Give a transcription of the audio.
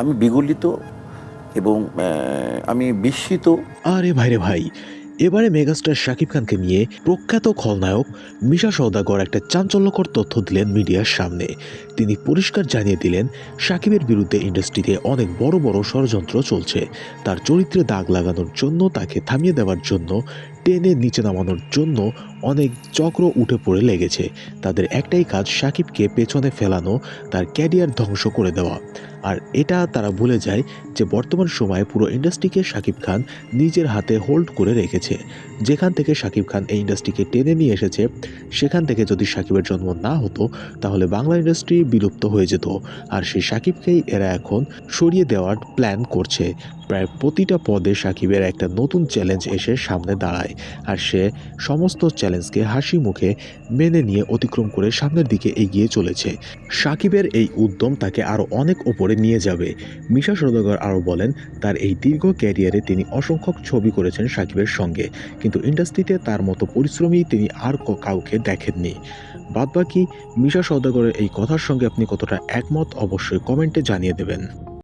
আমি বিগলিত এবং আমি বিস্মিত। আরে ভাইরে ভাই, এবারে মেগাস্টার শাকিব খানকে নিয়ে প্রখ্যাত খলনায়ক মিশা সওদাগর একটা চাঞ্চল্যকর তথ্য দিলেন মিডিয়ার সামনে। তিনি পরিষ্কার জানিয়ে দিলেন, শাকিবের বিরুদ্ধে ইন্ডাস্ট্রিতে অনেক বড় বড় ষড়যন্ত্র চলছে। তার চরিত্রে দাগ লাগানোর জন্য, তাকে থামিয়ে দেওয়ার জন্য, টেনে নিচে নামানোর জন্য অনেক চক্র উঠে পড়ে লেগেছে। তাদের একটাই কাজ শাকিবকে পেছনে ফেলানো, তার ক্যারিয়ার ধ্বংস করে দেওয়া। আর এটা তারা ভুলে যায় যে বর্তমান সময়ে পুরো ইন্ডাস্ট্রিকে শাকিব খান নিজের হাতে হোল্ড করে রেখেছে। যেখান থেকে শাকিব খান এই ইন্ডাস্ট্রিকে টেনে নিয়ে এসেছে, সেখান থেকে যদি শাকিবের জন্ম না হতো, তাহলে বাংলা ইন্ডাস্ট্রি বিলুপ্ত হয়ে যেত। আর সেই শাকিবকেই এরা এখন সরিয়ে দেওয়ার প্ল্যান করছে। প্রায় প্রতিটা পদে সাকিবের একটা নতুন চ্যালেঞ্জ এসে সামনে দাঁড়ায় আর সে সমস্ত চ্যালেঞ্জকে হাসি মুখে মেনে নিয়ে অতিক্রম করে সামনের দিকে এগিয়ে চলেছে। সাকিবের এই উদ্যম তাকে আরও অনেক ওপরে নিয়ে যাবে। মিশা সৌদাগর আরও বলেন, তার এই দীর্ঘ ক্যারিয়ারে তিনি অসংখ্য ছবি করেছেন সাকিবের সঙ্গে, কিন্তু ইন্ডাস্ট্রিতে তার মতো পরিশ্রমী তিনি আর কাউকে দেখেননি। বাদবাকি মিশা সৌদাগরের এই কথার সঙ্গে আপনি কতটা একমত অবশ্যই কমেন্টে জানিয়ে দেবেন।